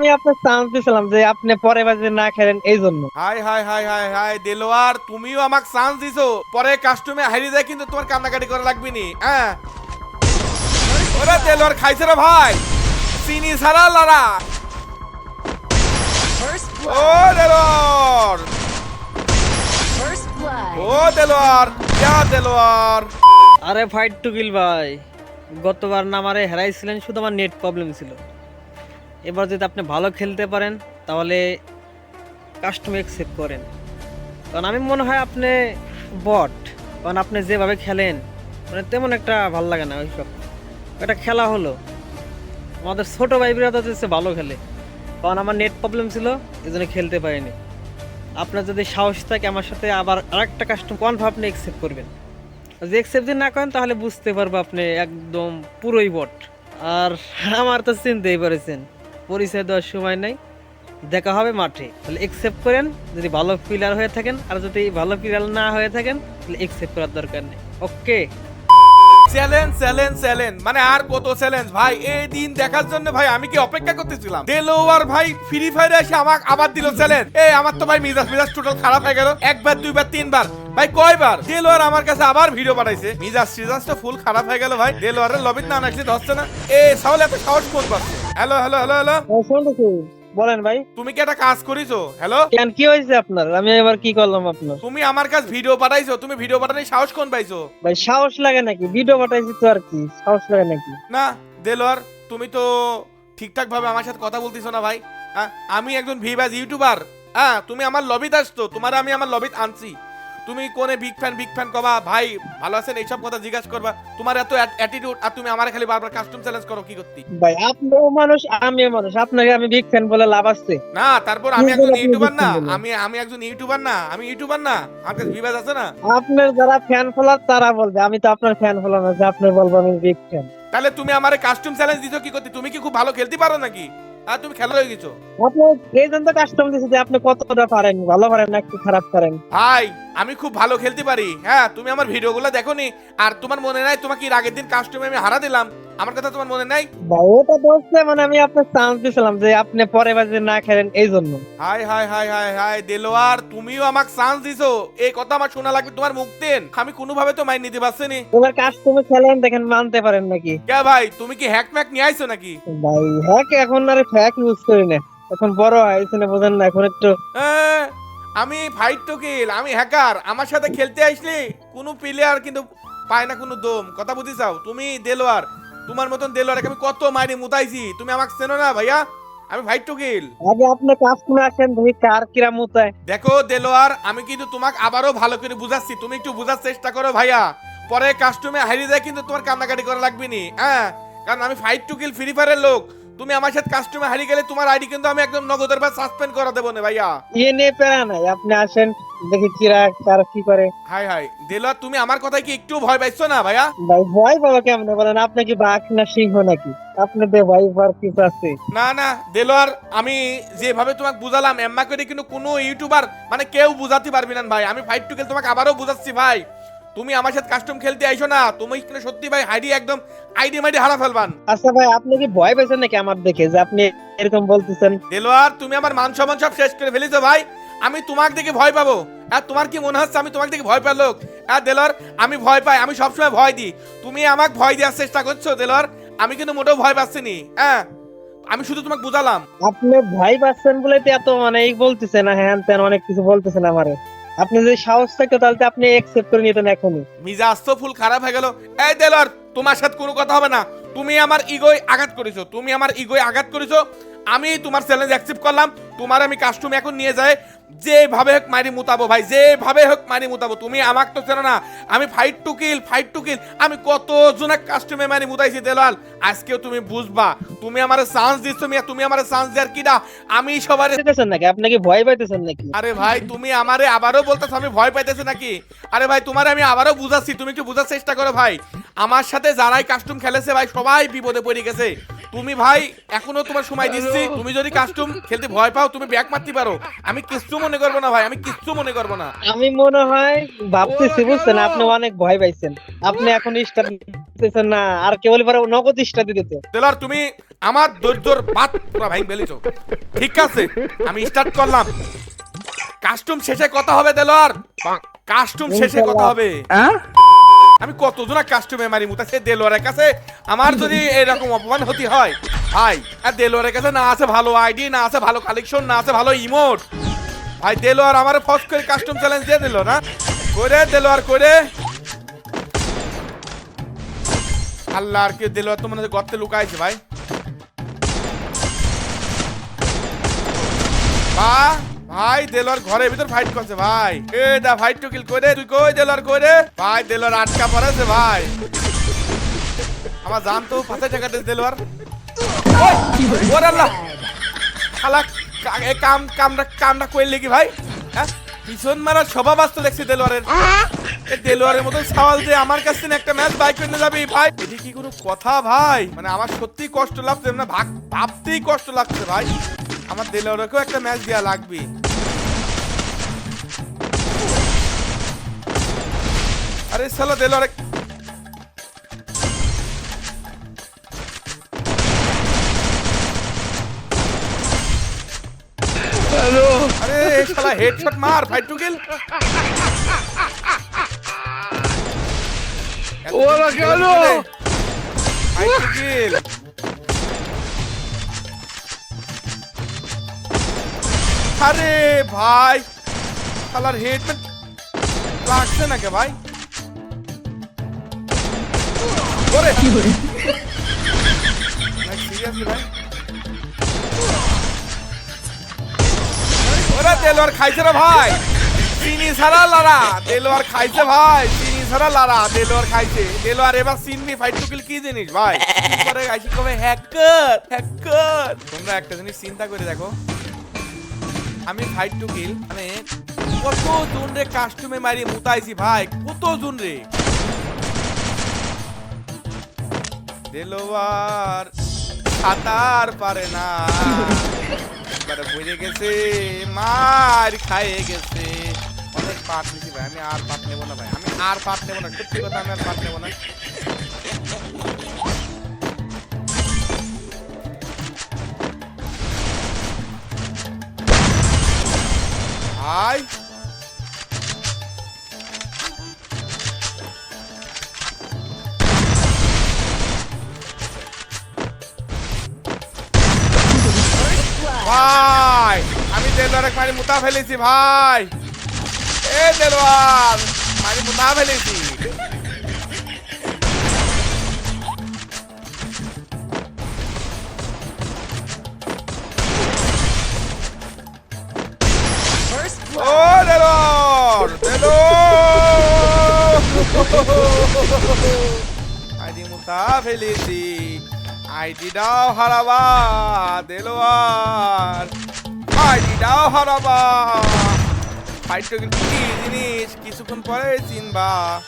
আমি আপনার চান্স দিয়েছিলাম যে আপনি পরে বাজে না খেলেন এই জন্য। Hi hi hi hi hi Delwar তুমিও আমাকে চান্স দিছো। পরে কাস্টমে হারিয়ে যায় কিন্তু তোমার কান্নাকাটি করা লাগবে নি হ্যাঁ? ওরে দেলোয়ার খাইছে রে ভাই। চিনি ছাড়া লড়া। ও দেলোয়ার। ও দেলোয়ার দেলোয়ার। আরে ফাইট টু কিল ভাই। গতবার না আমারে হেরাইছিলেন শুধু আমার নেট প্রবলেম ছিল। এবার যদি আপনি ভালো খেলতে পারেন, তাহলে কাস্টম অ্যাকসেপ্ট করেন। কারণ আমি মনে হয় আপনি বট কারণ আপনি যেভাবে খেলেন মানে তেমন একটা ভালো লাগে না ওইসব। একটা খেলা হলো। আমাদের ছোটো ভাই বিরাট হচ্ছে ভালো খেলে। কারণ আমার নেট প্রবলেম ছিল এই জন্য খেলতে পারিনি। আপনার যদি সাহস থাকে আমার সাথে আবার আরেকটা কাস্টম কনফার্ম আপনি অ্যাকসেপ্ট করবেন। যদি অ্যাকসেপ্ট যদি না করেন, তাহলে বুঝতে পারব আপনি একদম পুরোই বট আর আমার তো চিনতেই পারেছেন পরিচয় দেওয়ার সময় নাই। দেখা হবে মাঠে। তাহলে অ্যাকসেপ্ট করেন, যদি ভালো প্লেয়ার হয়ে থাকেন, আর যদি ভালো প্লেয়ার না হয়ে থাকেন, তাহলে অ্যাকসেপ্ট করার দরকার নেই। ওকে? চ্যালেঞ্জ চ্যালেঞ্জ চ্যালেঞ্জ মানে আর কত চ্যালেঞ্জ ভাই, এই দিন দেখার জন্য ভাই, আমি কি অপেক্ষা করতেছিলাম? দেলোয়ার ভাই ফ্রি ফায়ারে এসে আমাকে আবার দিল চ্যালেঞ্জ এই, আমার তো ভাই মিজাজ মিজাজ টোটাল খারাপ হয়ে গেল। একবার, দুইবার, তিনবার। ভাই, কয়বার? দেলোয়ার আমার কাছে আবার ভিডিও পাঠাইছে। মিজাজ মিজাজ তো ফুল খারাপ হয়ে গেল ভাই। দেলোয়ারের লবির না আসলে ধরছে না। এ সাহলে এত সাহস কোন পাচ্ছে? হ্যালো হ্যালো হ্যালো হ্যালো হ্যাঁ, বলেন ভাই। তুমি কি একটা কাজ করিছো? হ্যালো কেন কি হয়েছে আপনার? আমি এবার কি করলাম আপনার? তুমি আমার কাছে ভিডিও পাঠাইছো তুমি ভিডিও পাঠানোর সাহস কোন পাইছো? ভাই সাহস লাগে নাকি? ভিডিও পাঠাইছি তো আর কি। সাহস লাগে নাকি? না দেলোয়ার তুমি তো ঠিকঠাক ভাবে আমার সাথে কথা বলতেছো না ভাই। আমি একজন ভিভাজ ইউটিউবার। হ্যাঁ তুমি আমার লবিতে আসতো তোমার আমি আমার লবিত আনছি। তুমি কোনে বিগ ফ্যান বিগ ফ্যান কবা? ভাই ভালো আছেন? এইসব কথা জিজ্ঞাসা করবা। তোমার এত অ্যাটিটিউড আর তুমি আমার খালি বারবার কাস্টম চ্যালেঞ্জ করো কি করতে? ভাই আপনিও মানুষ আমিও মানুষ। আপনাকে আমি বিগ ফ্যান বলে লাভ আছে। না তারপর আমি একজন ইউটিউবার না। আমি আমি একজন ইউটিউবার না। আমি ইউটিউবার না। আমার কাছে ভিভাজ আছে না। আপনার যারা ফ্যান ফলোয়ার তারা বলবে আমি তো আপনার ফ্যান ফলোয়ার না যে আপনি বলব আমি বিগ ফ্যান তাহলে তুমি আমার কাস্টম চ্যালেঞ্জ দিছো কি করতে? তুমি কি খুব ভালো খেলতে পারো নাকি? আর তুমি খেলা হয়ে গেছো। আপনি এই জন্য কাস্টম দিয়েছে যে আপনি কতটা পারেন ভালো পারেন না একটু খারাপ পারেন। ভাই আমি খুব ভালো খেলতে পারি। হ্যাঁ তুমি আমার ভিডিওগুলো দেখোনি আর তোমার মনে নাই তোমাকে এর আগের দিন কাস্টমে আমি হারা দিলাম। আমার কথা তোমার মনে নাই? ওটা বলছে মানে আমি আপনার চান্স দিয়েছিলাম যে আপনি পরে বাজে না খেলেন এই জন্য। Hi hi hi hi hi Delwar তুমিও আমাকে চান্স দিছো। এই কথা আমার শোনা লাগবে তোমার মুখ দেন। আমি কোনোভাবে তো মাইন নিতে পারছি নি। তোমার কাস্টমে খেলেন দেখেন মানতে পারেন নাকি। কে ভাই তুমি কি হ্যাক ম্যাক নিয়ে আইছো নাকি? ভাই হ্যাক এখন আর হ্যাক ইউজ করি না। এখন বড় হয়েছে না বোঝেন না এখন একটু হ্যাঁ, আমি ফাইট তো কিল আমি হ্যাকার আমার সাথে খেলতে আসলে? কোনো প্লেয়ার কিন্তু পায় না কোনো দম। কথা বুঝি চাও? তুমি দেলোয়ার তোমার মতন দেলোয়ার আমি কত মারি মুতাইছি? তুমি আমাকে চেনো না ভাইয়া? আমি ভাই টুকিল কিল আগে আপনি কাজ কাস্টমে আসেন ভাই কার কিরা মুতায়। দেখো দেলোয়ার আমি কিন্তু তোমাকে আবারও ভালো করে বুঝাচ্ছি। তুমি একটু বুঝার চেষ্টা করো ভাইয়া। পরে কাস্টমে হারিয়ে যায় কিন্তু তোমার কান্নাকাটি করা লাগবে নি হ্যাঁ? কারণ আমি ফাইট টু কিল ফ্রি ফায়ারের লোক। তুমি আমার সাথে কাস্টমে হারিয়ে গেলে তোমার আইডি কিন্তু আমি একদম নগদের বা সাসপেন্ড করা দেবো না ভাইয়া। ইয়ে নিয়ে পেরা নাই আপনি আসেন দেখি কিরা কার কি করে। হাই হাই দেলোয়ার তুমি আমার কথায় কি একটু ভয় পাইছো না ভাইয়া? ভাই ভয় পাবো কেমনে বলেন আপনি কি বাঘ না সিংহ নাকি? আপনি বে ভয় পাওয়ার কিছু আছে। না না দেলোয়ার আমি যেভাবে তোমাকে বুঝালাম এম্মা করে কিন্তু কোনো ইউটিউবার মানে কেউ বুঝাতে পারবি না ভাই আমি ফাইট টু কিল তোমাকে আবারও বুঝাচ্ছি ভাই। তুমি আমার সাথে কাস্টম খেলতে আইছো না। তুমি কিন্তু সত্যি ভাই আইডি একদম আইডি মাইডি হারা ফেলবান। আচ্ছা ভাই আপনি কি ভয় পেয়েছেন নাকি আমার দেখে? যে আপনি এরকম বলতেছেন। দেলোয়ার তুমি আমার মান সম্মান সব শেষ করে ফেলেছো ভাই। আমি তোমাকে দেখে ভয় পাবো। আর তোমার কি মনে হচ্ছে আমি তোমাকে দেখে ভয় পেল হ্যাঁ দেলোয়ার আমি ভয় পাই আমি সবসময় ভয় দিই। তুমি আমাকে ভয় দেওয়ার চেষ্টা করছ দেলোয়ার আমি কিন্তু মোটেও ভয় পাচ্ছি নি। হ্যাঁ আমি শুধু তোমাকে বুঝালাম। আপনি ভয় পাচ্ছেন বলে তো এত মানে এই বলতেছেন ত্যান অনেক কিছু বলতেছেন আমারে। আপনি যদি সাহস থাকতো তাহলে আপনি একসেপ্ট করে নিতেন এখনই। মিজাজ তো ফুল খারাপ হয়ে গেল। এই দেলর তোমার সাথে কোনো কথা হবে না। তুমি আমার ইগোয় আঘাত করেছ। তুমি আমার ইগোয় আঘাত করেছ। আমি তোমার চ্যালেঞ্জ অ্যাকসেপ্ট করলাম। তোমার আমি কাস্টম এখন নিয়ে যাই। যেভাবে হোক মারি মুতাবো ভাই যেভাবে হোক মারি মুতাবো। তুমি আমাকে তো চেনো না আমি fight to kill fight to kill আমি কত জনের কাস্টমে মারি মুতাইছি দেলাল আজকেও তুমি বুঝবা। তুমি আমার চান্স দিচ্ছ মিয়া তুমি আমার চান্স দেওয়ার কিনা আমি সবার নাকি? আপনি কি ভয় পাইতেছেন নাকি? আরে ভাই তুমি আমারে আবারও বলতেছো আমি ভয় পাইতেছি নাকি? আরে ভাই তোমার আমি আবারও বুঝাচ্ছি তুমি একটু বুঝার চেষ্টা করো ভাই। আমার সাথে যারাই কাস্টম খেলেছে ভাই সবাই বিপদে পড়ে গেছে। তুমি ভাই এখনও তোমার সময় দিচ্ছি। তুমি যদি কাস্টম খেলতে ভয় পাও তুমি ব্যাক মারতে পারো। আমি কিচ্ছু মনে করব না ভাই আমি কিচ্ছু মনে করব না। আমি মনে হয় ভাবতেছি বুঝছেন? আপনি অনেক ভয় পাইছেন। আপনি এখন দিতেছেন না আর কেবল পারে নগদ স্টার্ট দিতে দেলার তুমি আমার ধৈর্যর বাদ পুরো ভাই বেলিছো ঠিক আছে আমি স্টার্ট করলাম। কাস্টম শেষে কথা হবে দেলোয়ার কাস্টম শেষে কথা হবে। আমি কতজনা কাস্টমে মারি মুতা সে দেলোয়ারের কাছে আমার যদি এরকম অপমান হতে হয়, ভাই, আর দেলোয়ারের কাছে না আছে ভালো আইডি, না আছে ভালো কালেকশন না আছে ভালো ইমোট ভাই, দেলোয়ার আমার ফস করে কাস্টম চ্যালেঞ্জ দিয়ে দিল না? করে, দেলোয়ার, করে। আল্লাহ, আর কি দেলোয়ার তো মনে হয় গর্তে লুকাইছে, ভাই। বা ভাই, দেলোয়ার ঘরের ভিতর ফাইট করছে ভাই। এ দা ফাইট টু কিল করে তুই কই দেলোয়ার করে ভাই, দেলোয়ার আটকা পড়েছে ভাই। আমার জান তো টাকা দে দেলোয়ার। ওরে আল্লাহ। খালা এ কাম, কামটা কামটা কইলে কি ভাই? হ্যাঁ? পিছন মারার স্বভাব আসতো দেখছি দেলোয়ারের। দেলোয়ারের মতো সওয়াল দিয়ে আমার কাছ থেকে একটা ম্যাচ বাইক করে যাবি ভাই। এটি কি কোনো কথা ভাই? মানে আমার সত্যি কষ্ট লাগছে না ভাবতেই কষ্ট লাগছে ভাই। আমার দেলোয়ারকেও একটা ম্যাচ দেওয়া লাগবে। আরে সালা দেলোয়ারে আরে শালা হেডশট মার ফাইট টু কিল ওরা গেল ফাইট টু আরে ভাই শালার হেডমেট লাগছে না কে ভাই? ওরে! ভাই সিরিয়াসলি ভাই? ওরা খাইছে রে ভাই। চিনি ছাড়া লারা দেলোয়ার খাইছে ভাই চিনি ছাড়া লারা দেলোয়ার খাইছে। দেলোয়ার এবার চিনবি ফাইট টুকিল কি জিনিস ভাই? পরে গাইছি কবে হ্যাকার হ্যাকার তোমরা একটা জিনিস চিন্তা করে দেখো। আমি ফাইট টু কিল মানে কত জন রে কাস্টমে মারি মুতাইছি ভাই, কত জন রে? দেলোয়ার সাঁতার পারে না। এবারে বুঝে গেছে, মার খাইয়ে গেছে। অনেক পাট নিছি ভাই, আমি আর পাট নেব না ভাই, আমি আর পাট নেব না, সত্যি কথা আমি আর পাট নেব না। ভাই ভাই আমি দেলোয়ারে মারি মুতা ফেলেছি ভাই। এ দেলোয়ার মারি মুতা ফেলেছি। আইডি মুতা ফেলেছি। আইডিটাও হারাবা, দেলোয়ার। আইডিটাও হারাবা। ফাইটটা কিন্তু কি জিনিস? কিছুক্ষণ পরে চিনবা।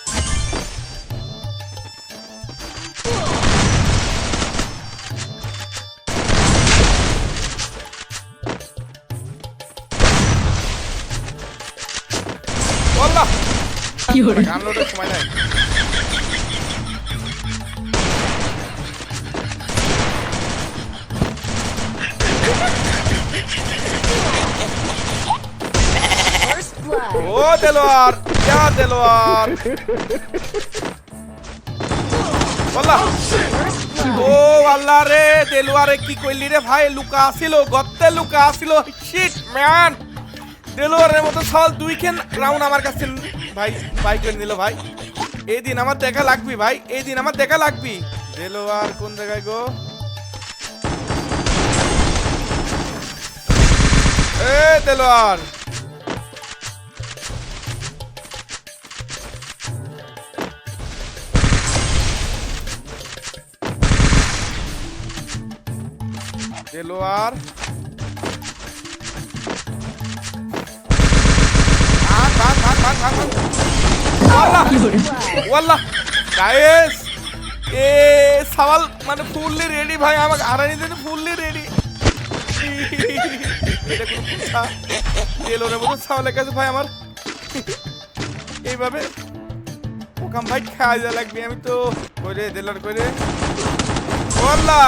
সময় নাই ও দেলোয়ার যা দেলোয়ার বললা ও আল্লাহ রে দেলোয়ারে কি কইলি রে ভাই লুকা আসিল গত্তে লুকা আসিল শিট ম্যান দেলোয়ারের মতো সল দুই খেন রাউন্ড আমার কাছে ভাই ভাই করে নিল ভাই। এই দিন আমার দেখা লাগবি ভাই এই দিন আমার দেখা লাগবি। দেলোয়ার কোন জায়গায় গো? এ, দেলোয়ার। দেলোয়ার। ভাগ। ওয়াল্লাহ। ওয়াল্লাহ এ সওয়াল মানে ফুললি রেডি ভাই, আমাকে হারানি দিন ফুললি রেডি এটা কোনো কথা তেলোর মতো সওয়ালের কাছে ভাই আমার। এইভাবে। ওখান ভাই খাওয়া যা লাগবে, আমি তো করে দিলার করে। বললা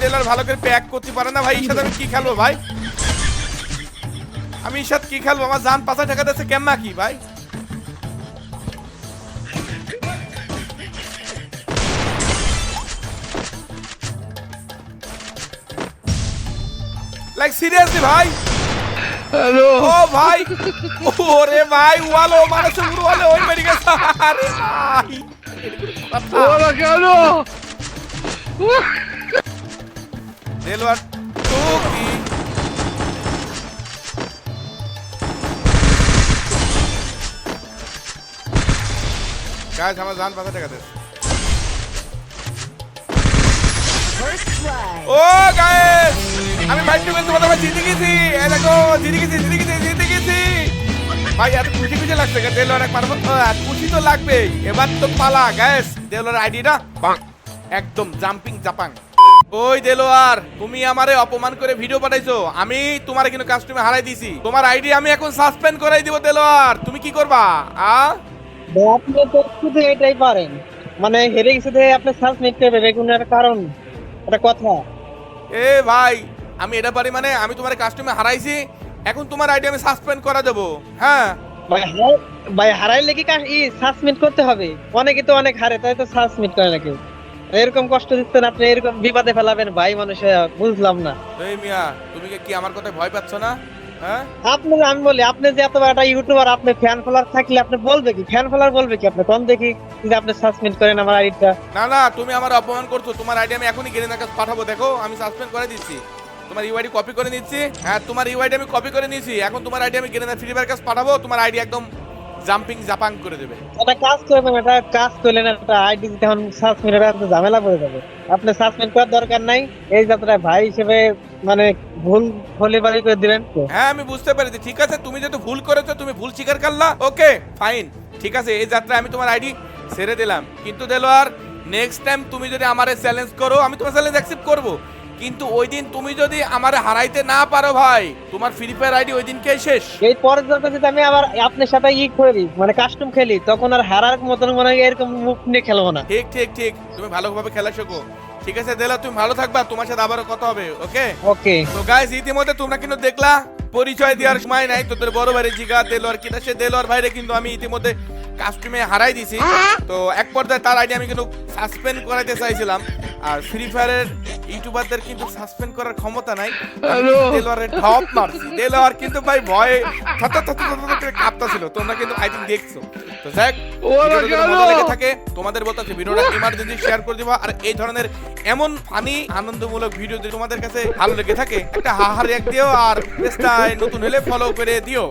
দেলার ভালো করে প্যাক করতে পারে না। ভাই এর সাথে আমি কি খেলব ভাই? আমি এর সাথে কি খেলব? আমার জান পাঁচা টাকা দিচ্ছে কেমন কি ভাই? লাইক সিরিয়াসলি ভাই? হ্যালো ও ভাই ওরে ভাই ওয়ালো মানুষ উড়ওয়ালে ওই মেরে গেছে। আরে ভাই। ওরা কেন? দেলওয়ার টুকি। গাইস আমার জান পাতা টাকা ও গাইস আমি ভাই টুকে তোমাদের জিতে গেছি। এই দেখো জিতে গেছি জিতে গেছি জিতে গেছি। ভাই এত খুশি খুশি লাগছে গা দেলোয়ার এক পারব খুশি তো লাগবেই। এবার তো পালা গাইস দেলোয়ার আইডিটা একদম জাম্পিং জাপাং ওই দেলোয়ার তুমি আমারে অপমান করে ভিডিও পাঠাইছো। আমি তোমার কিন্তু কাস্টমে হারাই দিছি। তোমার আইডি আমি এখন সাসপেন্ড করাই দিব দেলোয়ার। তুমি কি করবা? আ? আপনি তো শুধু এটাই পারেন। মানে হেরে গেছে যে আপনি সার্চ নিতে হবে বেগুনের কারণ। একটা কথা। এ ভাই আমি এটা পারি মানে আমি তোমার কাস্টমে হারাইছি এখন তোমার আইডি আমি সাসপেন্ড করা দেবো। হ্যাঁ? ভাই ভাই হারাইলে কি ই সাসমিট করতে হবে? অনেকে তো অনেক হারে তাই তো সাসমিট করে নাকি এরকম কষ্ট দিচ্ছেন আপনি এরকম বিপদে ফেলাবেন ভাই মানুষ বুঝলাম না। এই মিয়া তুমি কি আমার কথায় ভয় পাচ্ছ না? হ্যাঁ? আপনি আমি বলি আপনি যে এত একটা ইউটিউবার আপনি ফ্যান ফলোয়ার থাকলে আপনি বলবে কি? ফ্যান ফলোয়ার বলবে কি আপনি? কোন দেখি যে আপনি সাসমিট করেন আমার আইডিটা না না তুমি আমার অপমান করছ। তোমার আইডি আমি এখনই গেলে কাছে পাঠাবো দেখো আমি সাসপেন্ড করে দিচ্ছি। তোমার ইউআইডি কপি করে নিচ্ছি। হ্যাঁ তোমার ইউআইডি আমি কপি করে নিয়েছি। এখন তোমার আইডি আমি গেলে ফ্রি ফায়ার কাছে পাঠাবো। তোমার আইডি একদম জাম্পিং জাপাং করে দেবে। এটা কাজ করবেন এটা কাজ করলেন একটা আইডি তখন সাসমিট এটা একটা ঝামেলা পড়ে যাবে। আপনি সাসমিট করার দরকার নাই এই যাত্রা ভাই হিসেবে মানে ভুল হলে বাড়ি করে দিলেন হ্যাঁ আমি বুঝতে পেরেছি। ঠিক আছে তুমি যেহেতু ভুল করেছ তুমি ভুল স্বীকার করলা ওকে ফাইন ঠিক আছে এই যাত্রায় আমি তোমার আইডি ছেড়ে দিলাম। কিন্তু দেলোয়ার নেক্সট টাইম তুমি যদি আমারে চ্যালেঞ্জ করো আমি তোমার চ্যালেঞ্জ অ্যাকসেপ্ট করব। কিন্তু ওই দিন তুমি যদি আমারে হারাইতে না পারো ভাই তোমার ফ্রি ফায়ার আইডি ওই দিনকেই শেষ। এই পরের দরকার যদি আমি আবার আপনার সাথে ই করি মানে কাস্টম খেলি তখন আর হারার মতন মনে হয় এরকম মুখ নিয়ে খেলব না। ঠিক ঠিক ঠিক। তুমি ভালোভাবে খেলা শেখো। ঠিক আছে দেলা তুমি ভালো থাকবা তোমার সাথে আবারও কথা হবে ওকে? ওকে। তো গাইস ইতিমধ্যে তোমরা কিন্তু দেখলা পরিচয় দেওয়ার সময় নাই তোদের বড় ভাইরে জিগা দেলোয়ার কিনা সে দেলোয়ার ভাইরে কিন্তু আমি ইতিমধ্যে কাস্টমে হারাই দিছি। তো এক পর্যায়ে তার আইডি আমি কিন্তু সাসপেন্ড করাইতে চাইছিলাম। আর ফ্রি ফায়ারের ইউটিউবারদের কিন্তু সাসপেন্ড করার ক্ষমতা নাই। দেলোয়ারের টপ মারছি। দেলোয়ার কিন্তু ভাই ভয়ে থত থত করে কাঁপতাছিল। তোমরা কিন্তু আই থিঙ্ক দেখছ। তো লেগে থাকে তোমাদের বলতে হচ্ছে ভিডিওটা ইমার্জেন্সি শেয়ার করে দিবা। আর এই ধরনের এমন ফানি আনন্দমূলক ভিডিও যদি তোমাদের কাছে ভালো লেগে থাকে একটা হাহা রিয়াক্ট দিও আর পেজটায় নতুন হলে ফলো করে দিও।